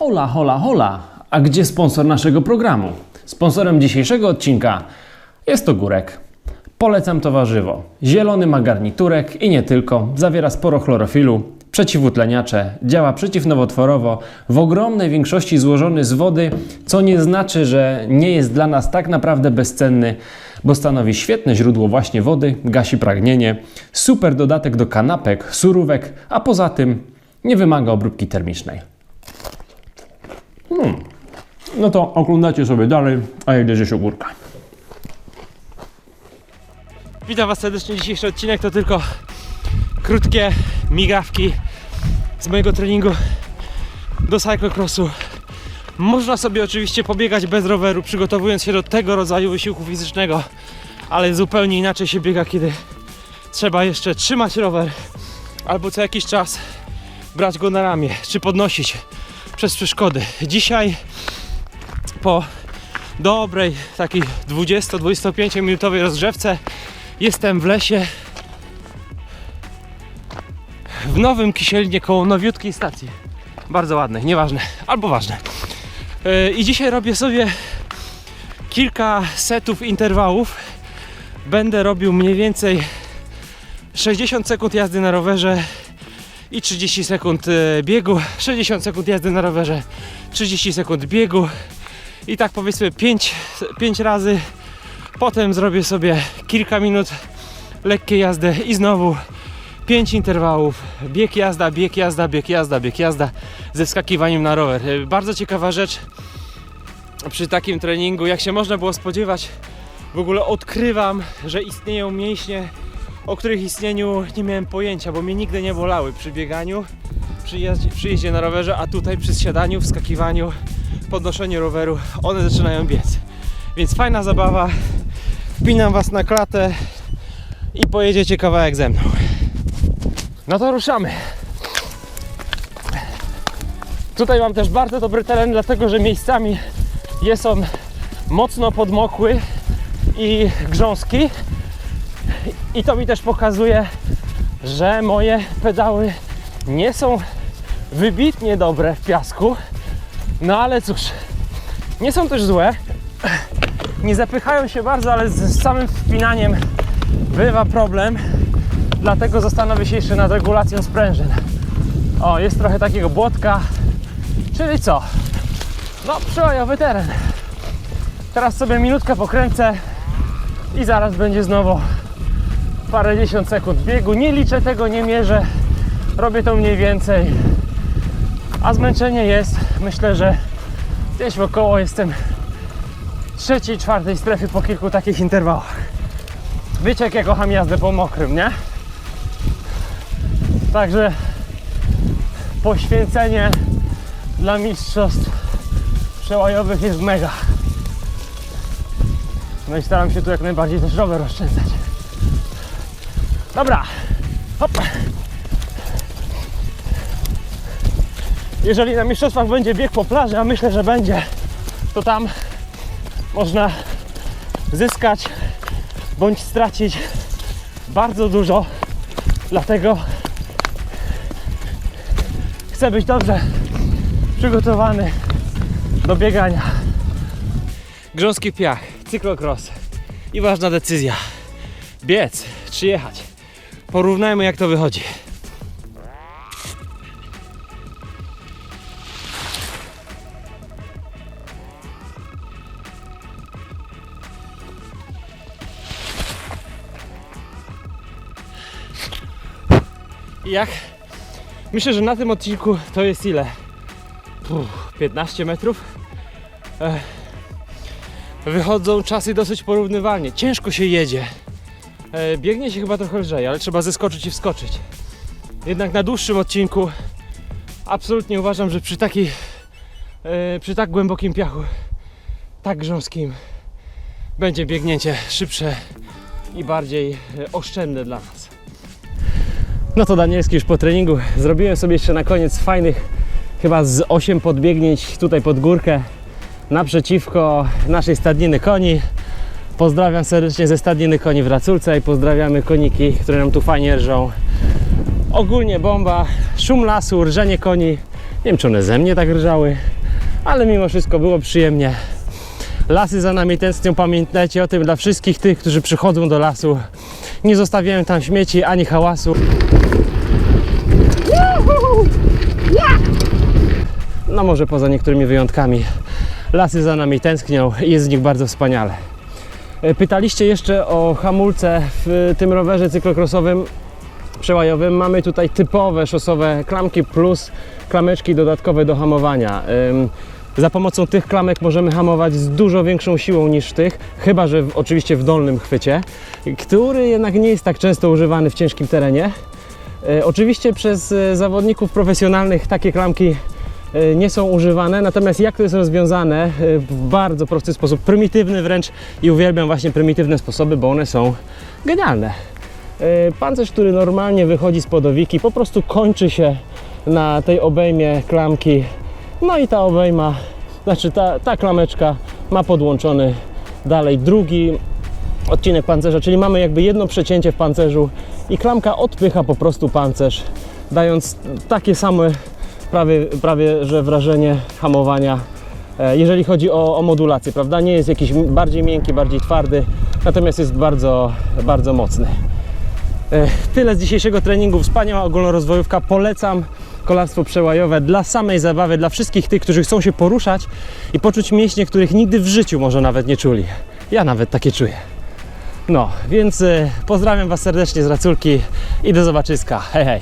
Hola, hola, hola. A gdzie sponsor naszego programu? Sponsorem dzisiejszego odcinka jest to górek. Polecam to warzywo. Zielony ma garniturek i nie tylko. Zawiera sporo chlorofilu, przeciwutleniacze, działa przeciwnowotworowo, w ogromnej większości złożony z wody, co nie znaczy, że nie jest dla nas tak naprawdę bezcenny, bo stanowi świetne źródło właśnie wody, gasi pragnienie, super dodatek do kanapek, surówek, a poza tym nie wymaga obróbki termicznej. Hmm. No to oglądacie sobie dalej, a ja idę zjeść ogórka. Witam Was serdecznie. Dzisiejszy odcinek to tylko krótkie migawki z mojego treningu do cyclocrossu. Można sobie oczywiście pobiegać bez roweru, przygotowując się do tego rodzaju wysiłku fizycznego, ale zupełnie inaczej się biega, kiedy trzeba jeszcze trzymać rower albo co jakiś czas brać go na ramię, czy podnosić przez przeszkody. Dzisiaj po dobrej takiej 20-25 minutowej rozgrzewce Jestem w lesie w Nowym Kisielinie koło nowiutkiej stacji. Bardzo ładne, nieważne, albo ważne. Yy, I dzisiaj robię sobie kilka setów interwałów. Będę robił mniej więcej 60 sekund jazdy na rowerze i 30 sekund e, biegu, 60 sekund jazdy na rowerze, 30 sekund biegu. I tak powiedzmy 5, 5 razy. Potem zrobię sobie kilka minut lekkiej jazdy i znowu 5 interwałów. Bieg jazda, bieg jazda, bieg jazda, bieg jazda ze wskakiwaniem na rower. E, Bardzo ciekawa rzecz. Przy takim treningu, jak się można było spodziewać, w ogóle odkrywam, że istnieją mięśnie, o których istnieniu nie miałem pojęcia, bo mnie nigdy nie bolały przy bieganiu, przy jeździe, przy jeździe na rowerze, a tutaj przy zsiadaniu, wskakiwaniu, podnoszeniu roweru, one zaczynają biec. Więc fajna zabawa, wpinam Was na klatę i pojedziecie kawałek ze mną. No to ruszamy. Tutaj mam też bardzo dobry teren, dlatego że miejscami jest on mocno podmokły i grząski. I to mi też pokazuje, że moje pedały nie są wybitnie dobre w piasku. No ale cóż, nie są też złe, nie zapychają się bardzo, ale z samym wpinaniem bywa problem. Dlatego zastanowię się jeszcze nad regulacją sprężyn. O, jest trochę takiego błotka. Czyli co? No, przełajowy teren. Teraz sobie minutkę pokręcę i zaraz będzie znowu parędziesiąt sekund biegu. Nie liczę tego, nie mierzę. Robię to mniej więcej. A zmęczenie jest. Myślę, że gdzieś wokoło jestem trzeciej, czwartej strefy po kilku takich interwałach. Wiecie, jak ja kocham jazdę po mokrym, nie? Także poświęcenie dla mistrzostw przełajowych jest mega. No i staram się tu jak najbardziej też rower oszczędzać. Dobra, hop. Jeżeli na mistrzostwach będzie bieg po plaży, a myślę, że będzie, to tam można zyskać bądź stracić bardzo dużo. Dlatego chcę być dobrze przygotowany do biegania. Grząski piach, cyklocross i ważna decyzja. Biec czy jechać? Porównajmy jak to wychodzi. Jak? Myślę, że na tym odcinku to jest ile? Puh, 15 metrów. Ech. Wychodzą czasy dosyć porównywalnie. Ciężko się jedzie. E, biegnie się chyba trochę lżej, ale trzeba zeskoczyć i wskoczyć. Jednak na dłuższym odcinku absolutnie uważam, że przy takiej, e, przy tak głębokim piachu, tak grząskim, będzie biegnięcie szybsze i bardziej e, oszczędne dla nas. No to Danielski już po treningu. Zrobiłem sobie jeszcze na koniec fajnych, chyba z 8 podbiegnięć tutaj pod górkę naprzeciwko naszej stadniny koni. Pozdrawiam serdecznie ze stadniny koni w Raculce i pozdrawiamy koniki, które nam tu fajnie rżą. Ogólnie bomba, szum lasu, rżenie koni, Nie wiem, czy one ze mnie tak rżały, ale mimo wszystko było przyjemnie. Lasy za nami tęsknią, pamiętajcie o tym dla wszystkich tych, którzy przychodzą do lasu. Nie zostawiałem tam śmieci ani hałasu. No może poza niektórymi wyjątkami. Lasy za nami tęsknią i jest z nich bardzo wspaniale. E, Pytaliście jeszcze o hamulce w tym rowerze cyklocrossowym przełajowym. Mamy tutaj typowe szosowe klamki plus klameczki dodatkowe do hamowania. Za pomocą tych klamek możemy hamować z dużo większą siłą niż tych, chyba że w, oczywiście w dolnym chwycie, który jednak nie jest tak często używany w ciężkim terenie. E, Oczywiście przez e, zawodników profesjonalnych takie klamki nie są używane, natomiast jak to jest rozwiązane e, w bardzo prosty sposób, prymitywny wręcz i uwielbiam właśnie prymitywne sposoby, bo one są genialne. E, Pancerz, który normalnie wychodzi z podowiki, po prostu kończy się na tej obejmie klamki. No i ta obejma, znaczy ta, ta klameczka ma podłączony dalej drugi odcinek pancerza, czyli mamy jakby jedno przecięcie w pancerzu i klamka odpycha po prostu pancerz, dając takie same prawie, prawie że wrażenie hamowania, e, jeżeli chodzi o, o modulację, prawda? Nie jest jakiś bardziej miękki, bardziej twardy, natomiast jest bardzo, bardzo mocny. E, Tyle z dzisiejszego treningu. Wspaniała ogólnorozwojówka. Polecam kolarstwo przełajowe dla samej zabawy, dla wszystkich tych, którzy chcą się poruszać i poczuć mięśnie, których nigdy w życiu może nawet nie czuli. Ja nawet takie czuję. No, więc e, pozdrawiam Was serdecznie z Raculki i do zobaczyska. Hej, hej.